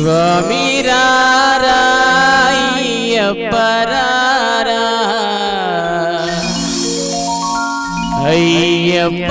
స్వామి రారా అయ్యప్ప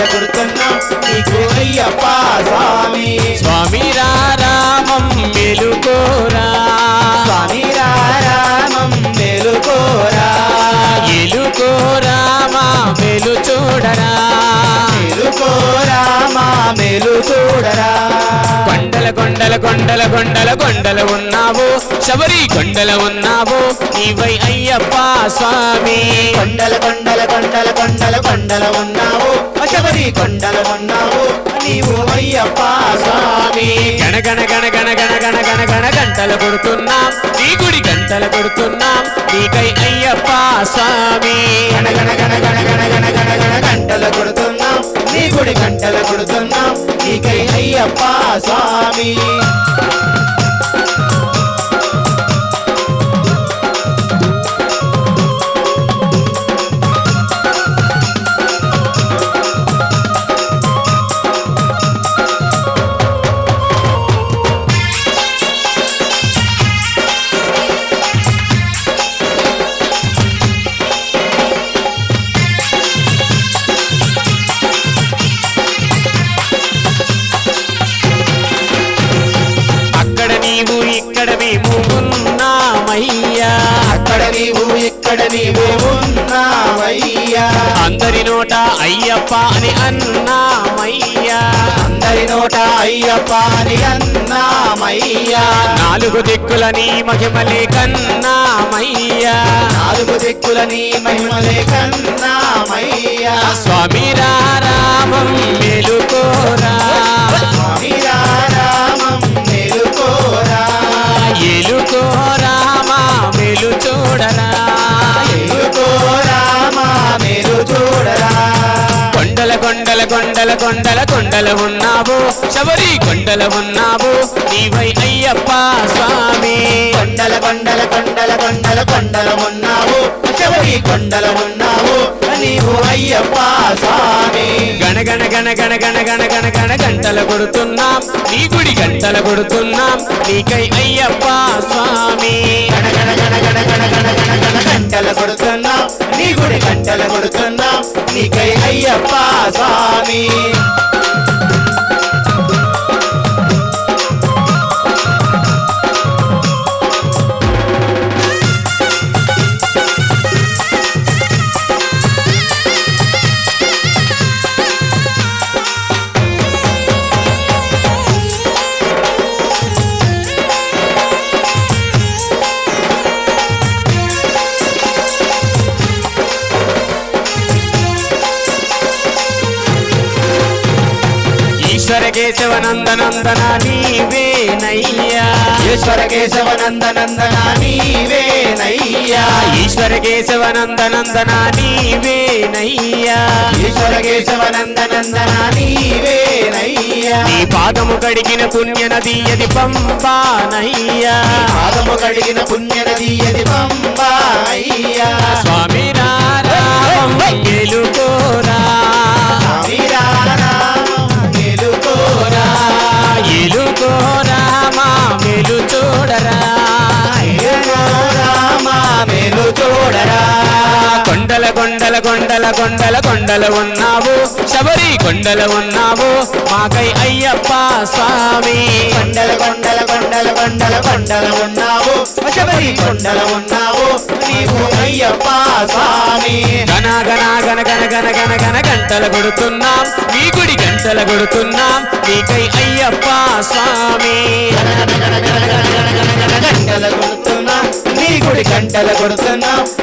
గుడి నీకు అయ్యప్ప స్వామి. స్వామి రామం మెలుకోరా. కొండల కొండల కొండల ఉన్నావు శబరి కొండల ఉన్నావు నీవై అయ్యప్ప స్వామి కొండల కొండల కొండల కొండల కొండల ఉన్నావు శబరి కొండల ఉన్నావు నీవు అయ్యప్ప స్వామి గణ గణ గణ గణ గణ గణ గణ గణ గంటలు కొడుతున్నాం నీ గుడి గంటల కొడుతున్నాం నీకై అయ్యప్ప స్వామి గణ గణ గణ గణ గణ గణ గణ గణ గంటల కొడుతున్నాం గుడి గంటలు కొడుతున్నాం. నీకై అయ్యప్ప స్వామి. నీవు ఇక్కడ మేము ఉన్నామయ్యా. అక్కడ నీవు ఇక్కడ నీవు ఉన్నావయ్యా అందరి నోట అయ్యప్ప అని అన్నామయ్యా. అందరి నోట అయ్యప్ప అని అన్నామయ్యా. నాలుగు దిక్కుల నీ మహిమలే కన్నామయ్యా. నాలుగు దిక్కుల నీ మహిమలే కన్నామయ్యా. స్వామి రామం మెలుకోరా. కొండల కొండల కొండల ఉన్నావు శబరి కొండల ఉన్నావు నీవై అయ్యప్ప స్వామి కొండల కొండల కొండల కొండల కొండల ఉన్నావు శబరి కొండల ఉన్నావు నీవు అయ్యప్ప స్వామి గణగణ గణ గణ గణ గణ గణ గణ గంటల కొడుతున్నాం నీ గుడి గంటల కొడుతున్నాం నీకై అయ్యప్ప స్వామి గణగణ గణ గణ గణ గణ గణ గణ గంటల కొడుతున్నాం నీ గుడి గంటల కొడుతున్నాం నీకై అయ్యప్ప స్వామి Baby ఈశ్వర కేశవ నందనందన నీవే నయ్యా. ఈశ్వర కేశవ నందనందన నీవే నయ్యా. ఈశ్వర కేశవ నందనందన నీవే నయ్యా. ఈశ్వర కేశవ నందనందన నీవే నయ్యా. నీ పాదము కడిగిన పుణ్య నది అది పంపా నయ్యా. పాదము కడిగిన పుణ్య నది అది పంబా కొండల కొండల కొండల కొండల కొండల ఉన్నావు శబరి కొండల ఉన్నావు మాకై అయ్యప్ప స్వామి కొండల కొండల కొండల కొండల కొండల ఉన్నావు శబరి కొండల ఉన్నావు నీవు అయ్యప్ప స్వామి గణ గణ గణ గణ గణ గణ గణ గంటల కొడుతున్నాం నీ గుడి గంటల కొడుతున్నాం నీకై అయ్యప్ప స్వామి గంటల కొడుతున్నాం నీ గుడి గంటల కొడుతున్నాం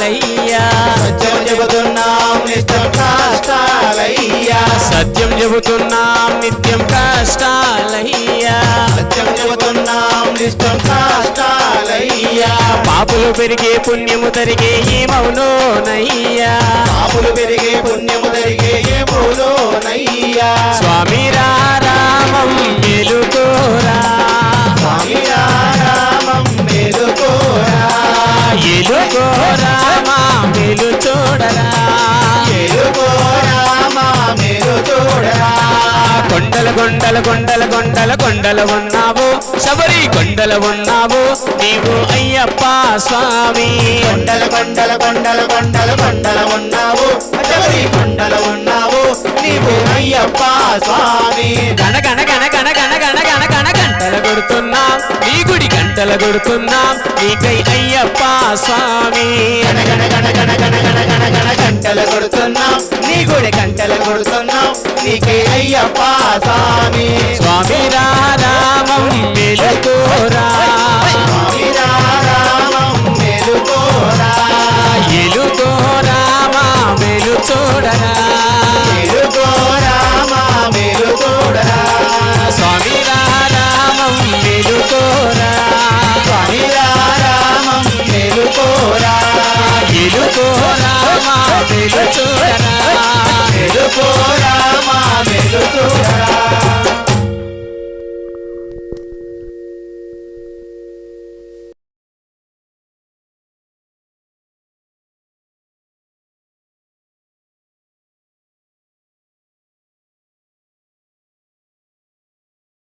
సత్యం చెబుతున్నాం నిత్యం కష్టాలయ్యా. సత్యం చెబుతున్నాం నిత్యం కష్టాలయ్యా. సత్యం చెబుతున్నాం నిత్యం కష్టాలయ్యా. పాపులు పెరిగే పుణ్యము తరిగే ఏమవునోనయ్యా పాపులు పెరిగే పుణ్యము స్వామి కొండల కొండల కొండల కొండల ఉన్నావు. శబరి కొండల ఉన్నావు. నీవు అయ్యప్ప స్వామి. కొండల కొండల కొండల కొండల కొండల ఉన్నావు. శబరి కొండల ఉన్నావు. నీవు అయ్యప్ప స్వామి. గణ గణ గణ గణ గణ కొడుతున్నాం నీ గుడి గంటల కొడుతున్నాం నీకై అయ్యప్ప స్వామి. గంటల కొడుతున్నాం నీ గుడి గంటల కొడుతున్నాం నీకై అయ్యప్ప స్వామి. స్వామి రామం మెలుకోరా స్వామి